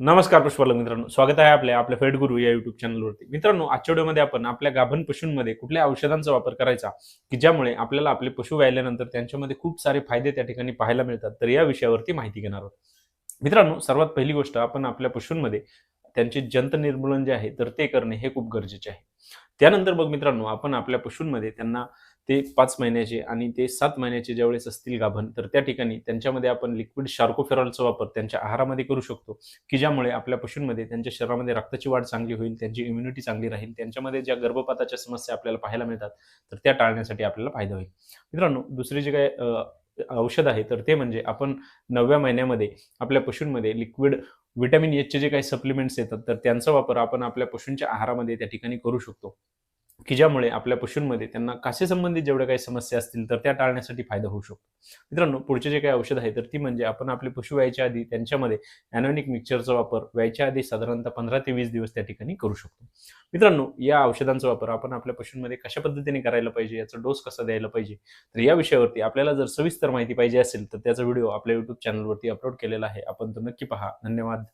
नमस्कार पुष्पालक मित्रांनो. स्वागत आहे आपल्या आपल्या फेड गुरु या युट्यूब चॅनलवरती मित्रांनो आजच्या व्हिडिओमध्ये आपण आपल्या गाभण पशूंमध्ये कुठल्या औषधांचा वापर करायचा की ज्यामुळे आपल्याला आपले पशु व्यायल्यानंतर त्यांच्यामध्ये खूप सारे फायदे त्या ठिकाणी पाहायला मिळतात तर या विषयावरती माहिती घेणार आहोत. मित्रांनो सर्वात पहिली गोष्ट आपण आपल्या पशूंमध्ये त्यांचे जंत निर्मूलन जे आहे तर ते करणे हे खूप गरजेचे आहे. त्यानंतर मग मित्रांनो आपण आपल्या पशूंमध्ये त्यांना ते पाच महिन्याचे आणि ते सात महिन्याचे ज्यावेळेस असतील गाभण तर त्या ठिकाणी त्यांच्यामध्ये आपण लिक्विड शार्कोफेरॉलचा वापर त्यांच्या आहारामध्ये करू शकतो की ज्यामुळे आपल्या पशूंमध्ये त्यांच्या शरीरामध्ये रक्ताची वाढ चांगली होईल त्यांची इम्युनिटी चांगली राहील त्यांच्यामध्ये ज्या गर्भपाताच्या समस्या आपल्याला पाहायला मिळतात तर त्या टाळण्यासाठी आपल्याला फायदा होईल. मित्रांनो दुसरे जे काय औषध आहे तर ते म्हणजे आपण नवव्या महिन्यामध्ये आपल्या पशूंमध्ये लिक्विड विटॅमिन एचचे जे काही सप्लिमेंट्स येतात तर त्यांचा वापर आपण आपल्या पशूंच्या आहारामध्ये त्या ठिकाणी करू शकतो. की ज्यामुळे आपल्या पशूंमध्ये त्यांना कासेसंबंधित जेवढ्या काही समस्या असतील तर त्या टाळण्यासाठी फायदा होऊ शकतो. मित्रांनो पुढचे जे काही औषध आहे तर ती म्हणजे आपण आपले पशु व्हायच्या आधी त्यांच्यामध्ये अॅनॉनिक मिक्सचरचा वापर व्हायच्या आधी साधारणतः पंधरा ते वीस दिवस त्या ठिकाणी करू शकतो. मित्रांनो या औषधांचा वापर आपण आपल्या पशूंमध्ये कशा पद्धतीने करायला पाहिजे याचा डोस कसा द्यायला पाहिजे तर या विषयावरती आपल्याला जर सविस्तर माहिती पाहिजे असेल तर त्याचा व्हिडिओ आपल्या युट्यूब चॅनलवरती अपलोड केलेला आहे. आपण तो नक्की पहा. धन्यवाद.